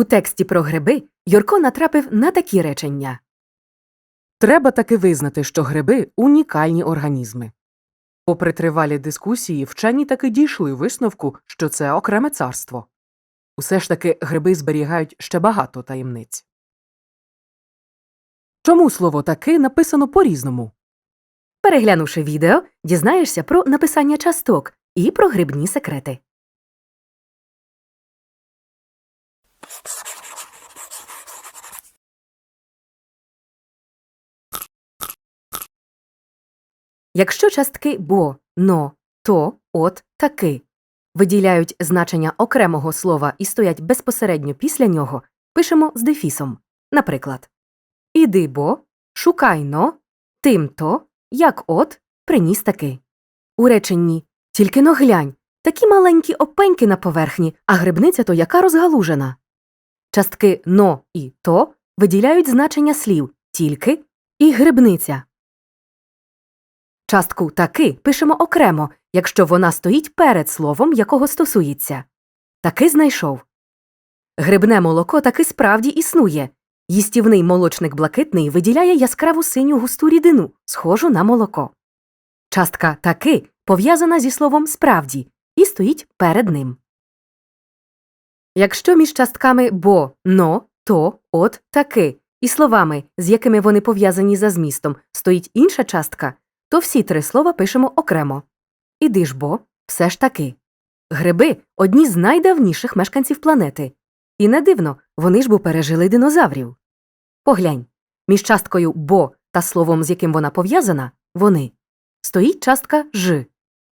У тексті про гриби Юрко натрапив на такі речення. Треба таки визнати, що гриби унікальні організми. Попри тривалі дискусії, вчені таки дійшли висновку, що це окреме царство. Усе ж таки гриби зберігають ще багато таємниць. Чому слово таки написано по-різному? Переглянувши відео, дізнаєшся про написання часток і про грибні секрети. Якщо частки бо, но, то, от, таки виділяють значення окремого слова і стоять безпосередньо після нього, пишемо з дефісом. Наприклад, Іди бо, шукай но, тим-то, як от, приніс таки. У реченні Тільки но глянь, такі маленькі опеньки на поверхні, а грибниця то яка розгалужена. Частки но і то виділяють значення слів тільки і грибниця. Частку таки пишемо окремо, якщо вона стоїть перед словом, якого стосується. Таки знайшов. Грибне молоко таки справді існує. Їстівний молочник блакитний виділяє яскраву синю густу рідину, схожу на молоко. Частка таки пов'язана зі словом справді і стоїть перед ним. Якщо між частками бо, но, то, от, таки і словами, з якими вони пов'язані за змістом, стоїть інша частка, то всі три слова пишемо окремо. Іди ж бо, все ж таки. Гриби одні з найдавніших мешканців планети. І не дивно, вони ж бо пережили динозаврів. Поглянь, між часткою бо та словом, з яким вона пов'язана, вони. Стоїть частка ж.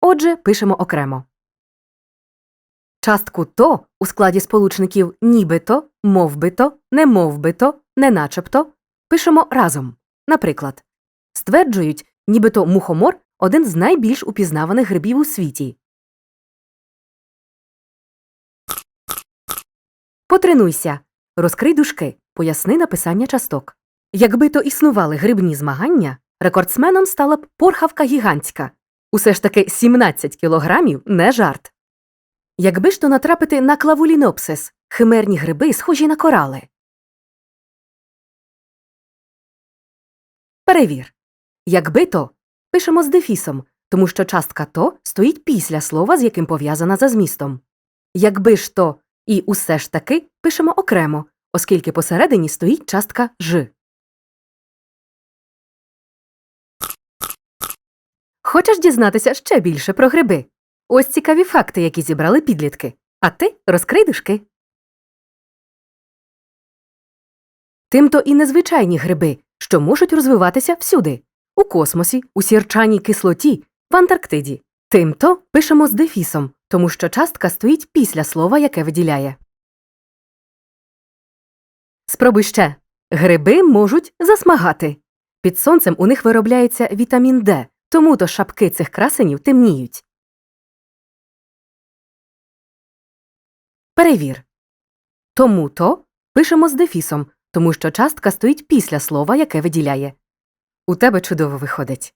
Отже, пишемо окремо. Частку то у складі сполучників нібито, мовбито, немовбито, неначебто пишемо разом. Наприклад, стверджують, нібито мухомор один з найбільш упізнаваних грибів у світі. Потренуйся. Розкрий дужки, поясни написання часток. Якби то існували грибні змагання, рекордсменом стала б порхавка гігантська. Усе ж таки 17 кілограмів не жарт. Якби ж то натрапити на клавулінопсис химерні гриби, схожі на корали. Перевір. Якби то пишемо з дефісом, тому що частка то стоїть після слова, з яким пов'язана за змістом. Якби ж то і усе ж таки пишемо окремо, оскільки посередині стоїть частка ж. Хочеш дізнатися ще більше про гриби? Ось цікаві факти, які зібрали підлітки. А ти розкрий дужки. Тимто і незвичайні гриби, що можуть розвиватися всюди у космосі, у сірчаній кислоті, в Антарктиді. Тимто пишемо з дефісом, тому що частка стоїть після слова, яке виділяє. Спробуй ще. Гриби можуть засмагати. Під сонцем у них виробляється вітамін Д, тому то шапки цих красенів темніють. Перевір. Тому то пишемо з дефісом, тому що частка стоїть після слова, яке виділяє. У тебе чудово виходить.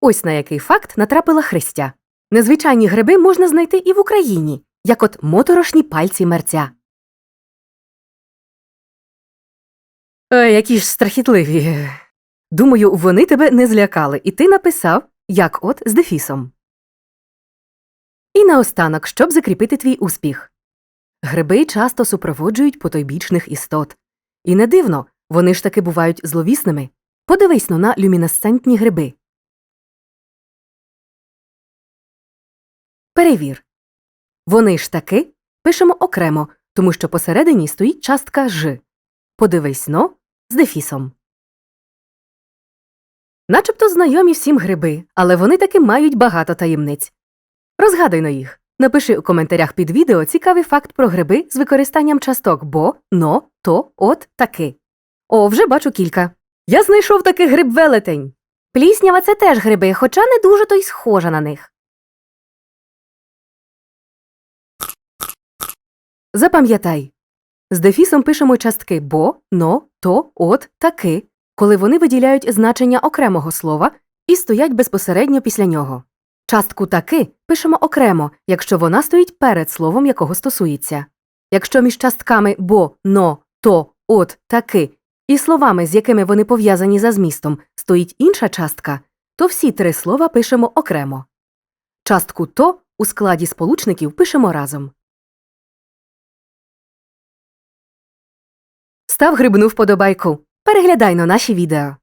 Ось на який факт натрапила Христя. Незвичайні гриби можна знайти і в Україні, як от моторошні пальці мерця. Е, які ж страхітливі. Думаю, вони тебе не злякали, і ти написав, як от з дефісом. І наостанок, щоб закріпити твій успіх. Гриби часто супроводжують потойбічних істот. І не дивно, вони ж таки бувають зловісними. Подивись но на люмінесцентні гриби. Перевір. Вони ж таки пишемо окремо, тому що посередині стоїть частка ж. Подивись но з дефісом. Начебто знайомі всім гриби, але вони таки мають багато таємниць. Розгадай на їх. Напиши у коментарях під відео цікавий факт про гриби з використанням часток бо, но, то, от, таки. О, вже бачу кілька. Я знайшов таки гриб велетень. Пліснява це теж гриби, хоча не дуже то й схожа на них. Запам'ятай. З дефісом пишемо частки бо, но, то, от, таки, коли вони виділяють значення окремого слова і стоять безпосередньо після нього. Частку таки пишемо окремо, якщо вона стоїть перед словом, якого стосується. Якщо між частками бо, но, то, от, таки і словами, з якими вони пов'язані за змістом, стоїть інша частка, то всі три слова пишемо окремо. Частку то у складі сполучників пишемо разом. Став грибну вподобайку. Переглядай на наші відео.